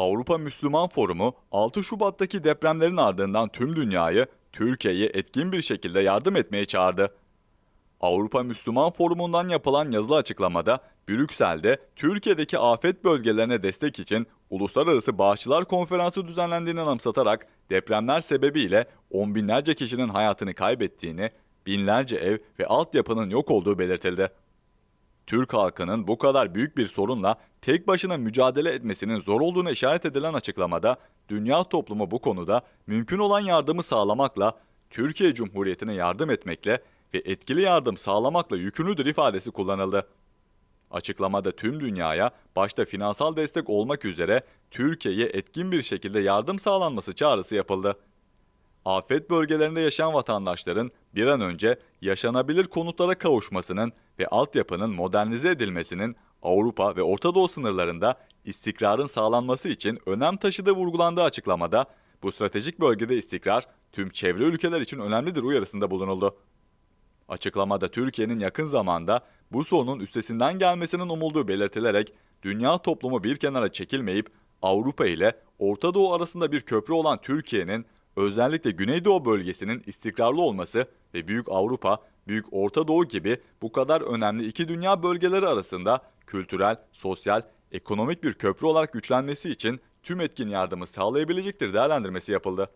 Avrupa Müslüman Forumu 6 Şubat'taki depremlerin ardından tüm dünyayı Türkiye'ye etkin bir şekilde yardım etmeye çağırdı. Avrupa Müslüman Forumu'ndan yapılan yazılı açıklamada Brüksel'de Türkiye'deki afet bölgelerine destek için Uluslararası Bağışçılar Konferansı düzenlendiğini anımsatarak depremler sebebiyle on binlerce kişinin hayatını kaybettiğini, binlerce ev ve altyapının yok olduğu belirtildi. Türk halkının bu kadar büyük bir sorunla tek başına mücadele etmesinin zor olduğunu işaret edilen açıklamada, dünya toplumu bu konuda mümkün olan yardımı sağlamakla, Türkiye Cumhuriyeti'ne yardım etmekle ve etkili yardım sağlamakla yükümlüdür ifadesi kullanıldı. Açıklamada tüm dünyaya başta finansal destek olmak üzere Türkiye'ye etkin bir şekilde yardım sağlanması çağrısı yapıldı. Afet bölgelerinde yaşayan vatandaşların bir an önce yaşanabilir konutlara kavuşmasının ve altyapının modernize edilmesinin Avrupa ve Orta Doğu sınırlarında istikrarın sağlanması için önem taşıdığı vurgulandığı açıklamada bu stratejik bölgede istikrar tüm çevre ülkeler için önemlidir uyarısında bulunuldu. Açıklamada Türkiye'nin yakın zamanda bu sorunun üstesinden gelmesinin umulduğu belirtilerek dünya toplumu bir kenara çekilmeyip Avrupa ile Orta Doğu arasında bir köprü olan Türkiye'nin özellikle Güneydoğu bölgesinin istikrarlı olması ve Büyük Avrupa, Büyük Orta Doğu gibi bu kadar önemli iki dünya bölgeleri arasında kültürel, sosyal, ekonomik bir köprü olarak güçlenmesi için tüm etkin yardımı sağlayabilecektir değerlendirmesi yapıldı.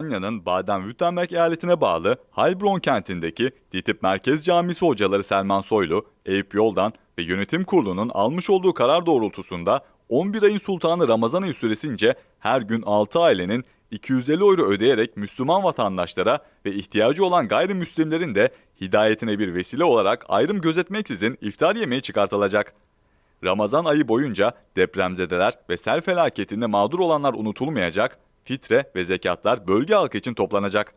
Almanya'nın Baden-Württemberg eyaletine bağlı Heilbronn kentindeki DİTİB Merkez Camisi hocaları Selman Soylu, Eyüp Yoldan ve yönetim kurulunun almış olduğu karar doğrultusunda 11 ayın sultanı Ramazan ayı süresince her gün 6 ailenin 250 euro ödeyerek Müslüman vatandaşlara ve ihtiyacı olan gayrimüslimlerin de hidayetine bir vesile olarak ayrım gözetmeksizin iftar yemeği çıkartılacak. Ramazan ayı boyunca depremzedeler ve sel felaketinde mağdur olanlar unutulmayacak, fitre ve zekatlar bölge halkı için toplanacak.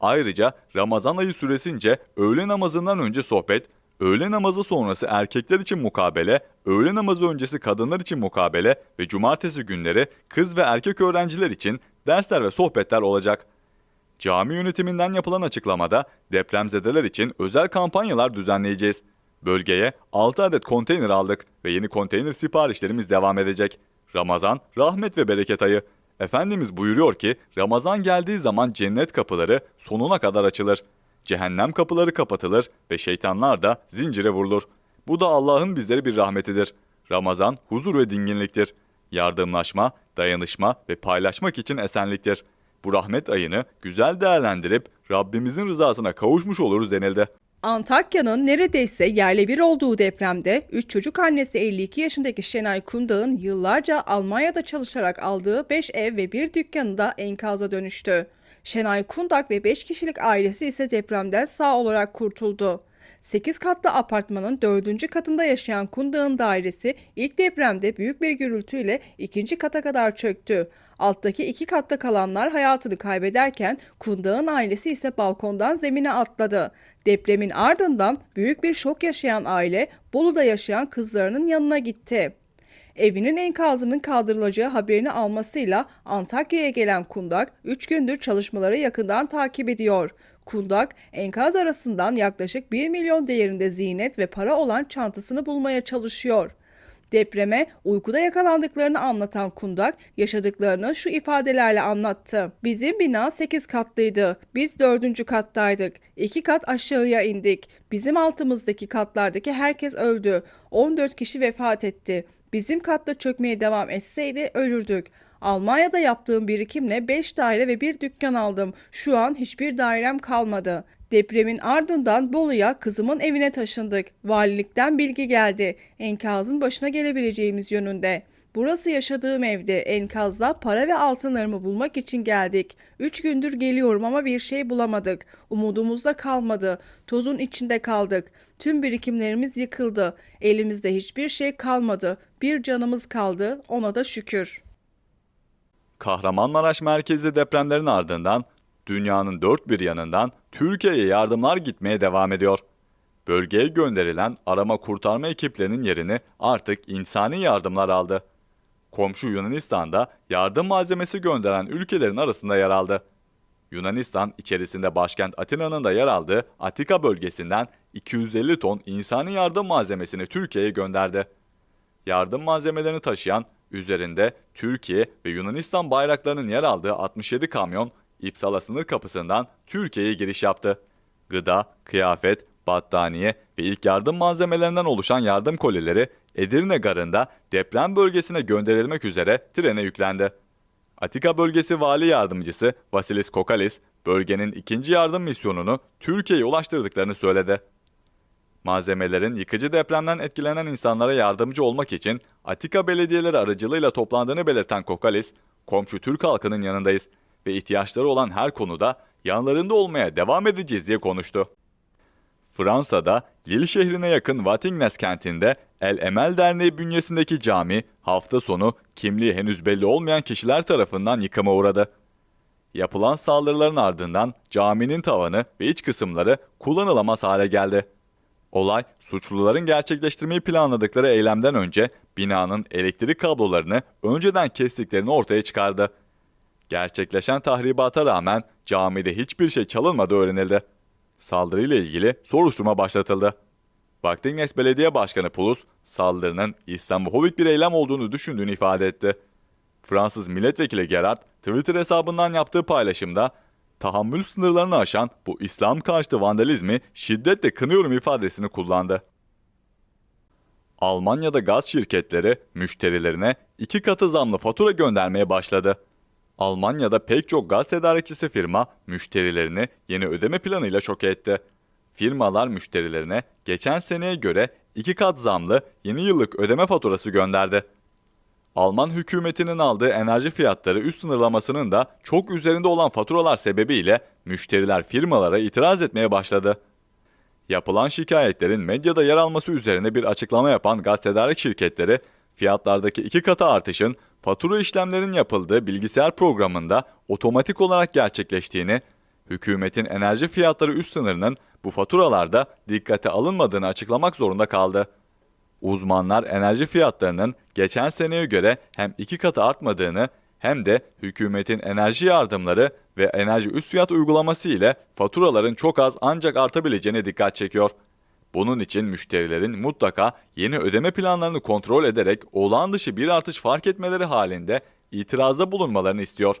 Ayrıca Ramazan ayı süresince öğle namazından önce sohbet, öğle namazı sonrası erkekler için mukabele, öğle namazı öncesi kadınlar için mukabele ve cumartesi günleri kız ve erkek öğrenciler için dersler ve sohbetler olacak. Cami yönetiminden yapılan açıklamada depremzedeler için özel kampanyalar düzenleyeceğiz. Bölgeye 6 adet konteyner aldık ve yeni konteyner siparişlerimiz devam edecek. Ramazan, rahmet ve bereket ayı. Efendimiz buyuruyor ki Ramazan geldiği zaman cennet kapıları sonuna kadar açılır. Cehennem kapıları kapatılır ve şeytanlar da zincire vurulur. Bu da Allah'ın bizlere bir rahmetidir. Ramazan huzur ve dinginliktir. Yardımlaşma, dayanışma ve paylaşmak için esenliktir. Bu rahmet ayını güzel değerlendirip Rabbimizin rızasına kavuşmuş oluruz denildi. Antakya'nın neredeyse yerle bir olduğu depremde 3 çocuk annesi 52 yaşındaki Şenay Kundağ'ın yıllarca Almanya'da çalışarak aldığı 5 ev ve bir dükkanı da enkaza dönüştü. Şenay Kundak ve 5 kişilik ailesi ise depremden sağ olarak kurtuldu. 8 katlı apartmanın 4. katında yaşayan Kundağ'ın dairesi ilk depremde büyük bir gürültüyle ikinci kata kadar çöktü. Alttaki iki katta kalanlar hayatını kaybederken Kundağ'ın ailesi ise balkondan zemine atladı. Depremin ardından büyük bir şok yaşayan aile Bolu'da yaşayan kızlarının yanına gitti. Evinin enkazının kaldırılacağı haberini almasıyla Antakya'ya gelen Kundak 3 gündür çalışmaları yakından takip ediyor. Kundak enkaz arasından yaklaşık 1 milyon değerinde ziynet ve para olan çantasını bulmaya çalışıyor. Depreme uykuda yakalandıklarını anlatan Kundak yaşadıklarını şu ifadelerle anlattı. Bizim bina 8 katlıydı. Biz 4. kattaydık. 2 kat aşağıya indik. Bizim altımızdaki katlardaki herkes öldü. 14 kişi vefat etti. Bizim katta çökmeye devam etseydi ölürdük. Almanya'da yaptığım birikimle 5 daire ve bir dükkan aldım. Şu an hiçbir dairem kalmadı. Depremin ardından Bolu'ya kızımın evine taşındık. Valilikten bilgi geldi. Enkazın başına gelebileceğimiz yönünde. Burası yaşadığım evde enkazda para ve altınlarımı bulmak için geldik. Üç gündür geliyorum ama bir şey bulamadık. Umudumuz da kalmadı. Tozun içinde kaldık. Tüm birikimlerimiz yıkıldı. Elimizde hiçbir şey kalmadı. Bir canımız kaldı. Ona da şükür. Kahramanmaraş merkezli depremlerin ardından dünyanın dört bir yanından Türkiye'ye yardımlar gitmeye devam ediyor. Bölgeye gönderilen arama kurtarma ekiplerinin yerini artık insani yardımlar aldı. Komşu Yunanistan'da yardım malzemesi gönderen ülkelerin arasında yer aldı. Yunanistan içerisinde başkent Atina'nın da yer aldığı Atika bölgesinden 250 ton insani yardım malzemesini Türkiye'ye gönderdi. Yardım malzemelerini taşıyan üzerinde Türkiye ve Yunanistan bayraklarının yer aldığı 67 kamyon İpsala sınır kapısından Türkiye'ye giriş yaptı. Gıda, kıyafet, battaniye ve ilk yardım malzemelerinden oluşan yardım kolileri Edirne Garı'nda deprem bölgesine gönderilmek üzere trene yüklendi. Atika Bölgesi Vali Yardımcısı Vasilis Kokalis, bölgenin ikinci yardım misyonunu Türkiye'ye ulaştırdıklarını söyledi. Malzemelerin yıkıcı depremden etkilenen insanlara yardımcı olmak için Atika belediyeleri aracılığıyla toplandığını belirten Kokalis, komşu Türk halkının yanındayız ve ihtiyaçları olan her konuda yanlarında olmaya devam edeceğiz diye konuştu. Fransa'da Lille şehrine yakın Watignes kentinde El Emel Derneği bünyesindeki cami hafta sonu kimliği henüz belli olmayan kişiler tarafından yıkıma uğradı. Yapılan saldırıların ardından caminin tavanı ve iç kısımları kullanılamaz hale geldi. Olay, suçluların gerçekleştirmeyi planladıkları eylemden önce binanın elektrik kablolarını önceden kestiklerini ortaya çıkardı. Gerçekleşen tahribata rağmen camide hiçbir şey çalınmadığı öğrenildi. Saldırıyla ilgili soruşturma başlatıldı. Vaktignes Belediye Başkanı Pulus, saldırının İslamofobik bir eylem olduğunu düşündüğünü ifade etti. Fransız milletvekili Gerard, Twitter hesabından yaptığı paylaşımda, tahammül sınırlarını aşan bu İslam karşıtı vandalizmi şiddetle kınıyorum ifadesini kullandı. Almanya'da gaz şirketleri müşterilerine iki katı zamlı fatura göndermeye başladı. Almanya'da pek çok gaz tedarikçisi firma müşterilerini yeni ödeme planıyla şok etti. Firmalar müşterilerine geçen seneye göre iki kat zamlı yeni yıllık ödeme faturası gönderdi. Alman hükümetinin aldığı enerji fiyatları üst sınırlamasının da çok üzerinde olan faturalar sebebiyle müşteriler firmalara itiraz etmeye başladı. Yapılan şikayetlerin medyada yer alması üzerine bir açıklama yapan gaz tedarik şirketleri, fiyatlardaki iki katı artışın fatura işlemlerinin yapıldığı bilgisayar programında otomatik olarak gerçekleştiğini, hükümetin enerji fiyatları üst sınırının bu faturalarda dikkate alınmadığını açıklamak zorunda kaldı. Uzmanlar enerji fiyatlarının geçen seneye göre hem iki katı artmadığını hem de hükümetin enerji yardımları ve enerji üst fiyat uygulaması ile faturaların çok az ancak artabileceğine dikkat çekiyor. Bunun için müşterilerin mutlaka yeni ödeme planlarını kontrol ederek olağan dışı bir artış fark etmeleri halinde itirazda bulunmalarını istiyor.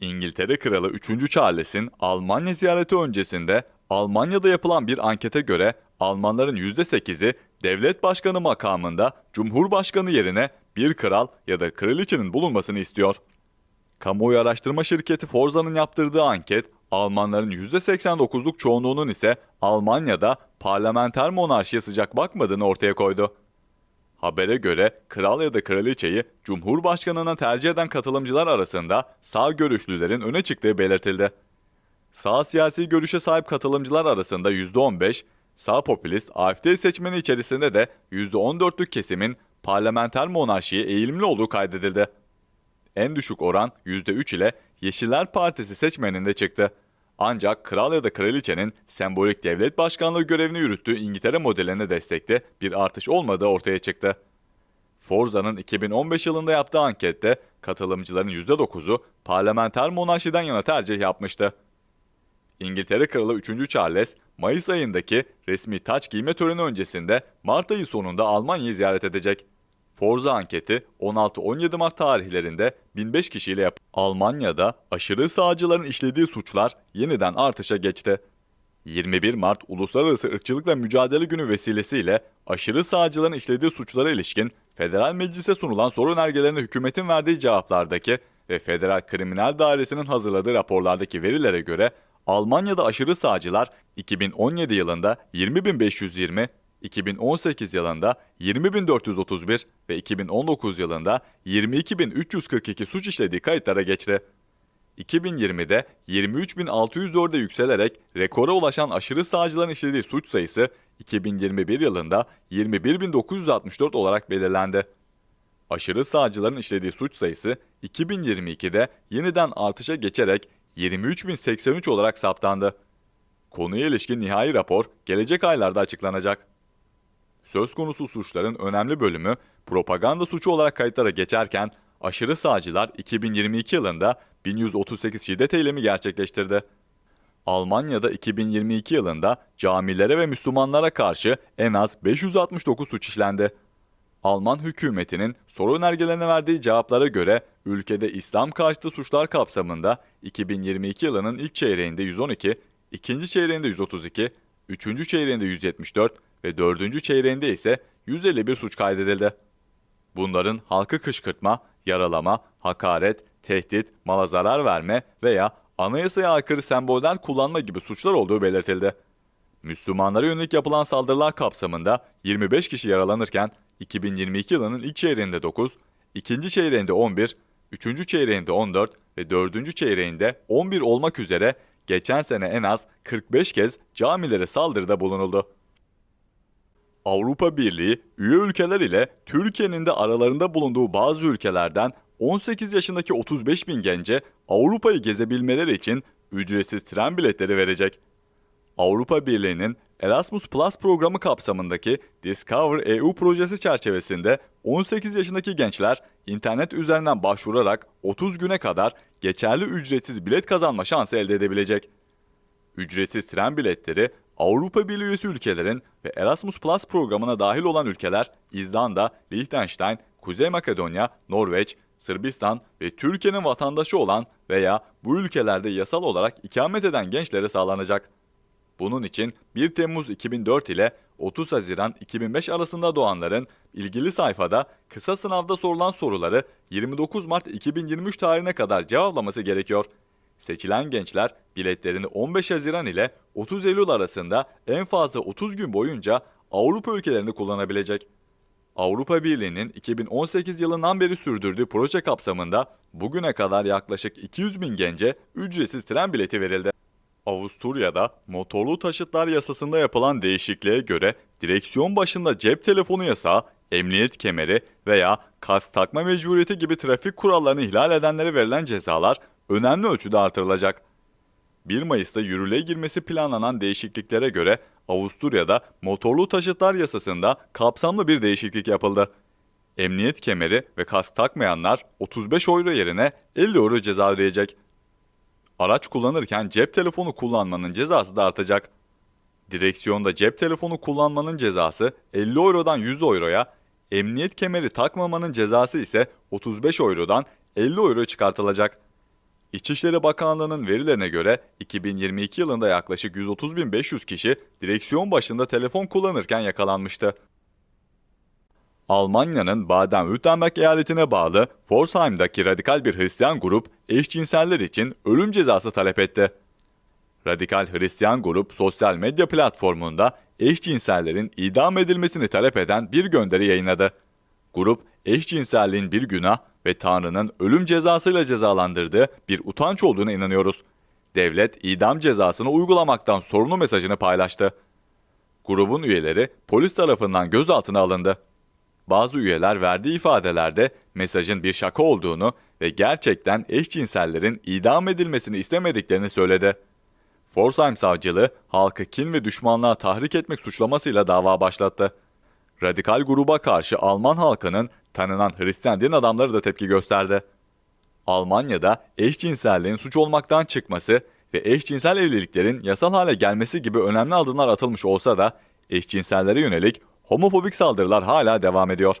İngiltere Kralı 3. Charles'in Almanya ziyareti öncesinde Almanya'da yapılan bir ankete göre Almanların %8'i devlet başkanı makamında Cumhurbaşkanı yerine bir kral ya da kraliçenin bulunmasını istiyor. Kamuoyu araştırma şirketi Forza'nın yaptırdığı anket, Almanların %89'luk çoğunluğunun ise Almanya'da parlamenter monarşiye sıcak bakmadığını ortaya koydu. Habere göre kral ya da kraliçeyi cumhurbaşkanına tercih eden katılımcılar arasında sağ görüşlülerin öne çıktığı belirtildi. Sağ siyasi görüşe sahip katılımcılar arasında %15, sağ popülist AfD seçmeni içerisinde de %14'lük kesimin parlamenter monarşiye eğilimli olduğu kaydedildi. En düşük oran %3 ile Yeşiller Partisi seçmeninde çıktı. Ancak kral ya da kraliçenin sembolik devlet başkanlığı görevini yürüttüğü İngiltere modeline destekte bir artış olmadığı ortaya çıktı. Forza'nın 2015 yılında yaptığı ankette katılımcıların %9'u parlamenter monarşiden yana tercih yapmıştı. İngiltere Kralı 3. Charles, Mayıs ayındaki resmi taç giyme töreni öncesinde Mart ayı sonunda Almanya'yı ziyaret edecek. Forza anketi 16-17 Mart tarihlerinde 1005 kişiyle yap. Almanya'da aşırı sağcıların işlediği suçlar yeniden artışa geçti. 21 Mart Uluslararası Irkçılıkla Mücadele Günü vesilesiyle aşırı sağcıların işlediği suçlara ilişkin Federal Meclis'e sunulan soru önergelerine hükümetin verdiği cevaplardaki ve Federal Kriminal Dairesi'nin hazırladığı raporlardaki verilere göre Almanya'da aşırı sağcılar 2017 yılında 20.520, 2018 yılında 20.431 ve 2019 yılında 22.342 suç işlediği kayıtlara geçti. 2020'de 23.604'e yükselerek rekora ulaşan aşırı sağcıların işlediği suç sayısı 2021 yılında 21.964 olarak belirlendi. Aşırı sağcıların işlediği suç sayısı 2022'de yeniden artışa geçerek 23.083 olarak saptandı. Konuya ilişkin nihai rapor gelecek aylarda açıklanacak. Söz konusu suçların önemli bölümü propaganda suçu olarak kayıtlara geçerken aşırı sağcılar 2022 yılında 1138 şiddet eylemi gerçekleştirdi. Almanya'da 2022 yılında camilere ve Müslümanlara karşı en az 569 suç işlendi. Alman hükümetinin soru önergelerine verdiği cevaplara göre ülkede İslam karşıtı suçlar kapsamında 2022 yılının ilk çeyreğinde 112, ikinci çeyreğinde 132, üçüncü çeyreğinde 174 ve dördüncü çeyreğinde ise 151 suç kaydedildi. Bunların halkı kışkırtma, yaralama, hakaret, tehdit, mala zarar verme veya anayasaya aykırı semboller kullanma gibi suçlar olduğu belirtildi. Müslümanlara yönelik yapılan saldırılar kapsamında 25 kişi yaralanırken 2022 yılının ilk çeyreğinde 9, ikinci çeyreğinde 11, üçüncü çeyreğinde 14 ve dördüncü çeyreğinde 11 olmak üzere geçen sene en az 45 kez camilere saldırıda bulunuldu. Avrupa Birliği üye ülkeler ile Türkiye'nin de aralarında bulunduğu bazı ülkelerden 18 yaşındaki 35 bin gence Avrupa'yı gezebilmeleri için ücretsiz tren biletleri verecek. Avrupa Birliği'nin Erasmus Plus programı kapsamındaki Discover EU projesi çerçevesinde 18 yaşındaki gençler internet üzerinden başvurarak 30 güne kadar geçerli ücretsiz bilet kazanma şansı elde edebilecek. Ücretsiz tren biletleri Avrupa Birliği üyesi ülkelerin ve Erasmus Plus programına dahil olan ülkeler İzlanda, Liechtenstein, Kuzey Makedonya, Norveç, Sırbistan ve Türkiye'nin vatandaşı olan veya bu ülkelerde yasal olarak ikamet eden gençlere sağlanacak. Bunun için 1 Temmuz 2004 ile 30 Haziran 2005 arasında doğanların ilgili sayfada kısa sınavda sorulan soruları 29 Mart 2023 tarihine kadar cevaplaması gerekiyor. Seçilen gençler biletlerini 15 Haziran ile 30 Eylül arasında en fazla 30 gün boyunca Avrupa ülkelerinde kullanabilecek. Avrupa Birliği'nin 2018 yılından beri sürdürdüğü proje kapsamında bugüne kadar yaklaşık 200 bin gence ücretsiz tren bileti verildi. Avusturya'da motorlu taşıtlar yasasında yapılan değişikliğe göre direksiyon başında cep telefonu yasağı, emniyet kemeri veya kask takma mecburiyeti gibi trafik kurallarını ihlal edenlere verilen cezalar önemli ölçüde artırılacak. 1 Mayıs'ta yürürlüğe girmesi planlanan değişikliklere göre Avusturya'da motorlu taşıtlar yasasında kapsamlı bir değişiklik yapıldı. Emniyet kemeri ve kask takmayanlar 35 euro yerine 50 euro ceza ödeyecek. Araç kullanırken cep telefonu kullanmanın cezası da artacak. Direksiyonda cep telefonu kullanmanın cezası 50 eurodan 100 euroya, emniyet kemeri takmamanın cezası ise 35 eurodan 50 euro çıkartılacak. İçişleri Bakanlığı'nın verilerine göre 2022 yılında yaklaşık 130.500 kişi direksiyon başında telefon kullanırken yakalanmıştı. Almanya'nın Baden-Württemberg eyaletine bağlı Forsheim'daki radikal bir Hristiyan grup eşcinseller için ölüm cezası talep etti. Radikal Hristiyan grup sosyal medya platformunda eşcinsellerin idam edilmesini talep eden bir gönderi yayınladı. Grup eşcinselliğin bir günah ve Tanrı'nın ölüm cezasıyla cezalandırdığı bir utanç olduğuna inanıyoruz. Devlet idam cezasını uygulamaktan sorumlu mesajını paylaştı. Grubun üyeleri polis tarafından gözaltına alındı. Bazı üyeler verdiği ifadelerde mesajın bir şaka olduğunu ve gerçekten eşcinsellerin idam edilmesini istemediklerini söyledi. Forsheim savcılığı halkı kin ve düşmanlığa tahrik etmek suçlamasıyla dava başlattı. Radikal gruba karşı Alman halkının tanınan Hristiyan din adamları da tepki gösterdi. Almanya'da eşcinselliğin suç olmaktan çıkması ve eşcinsel evliliklerin yasal hale gelmesi gibi önemli adımlar atılmış olsa da eşcinsellere yönelik homofobik saldırılar hala devam ediyor.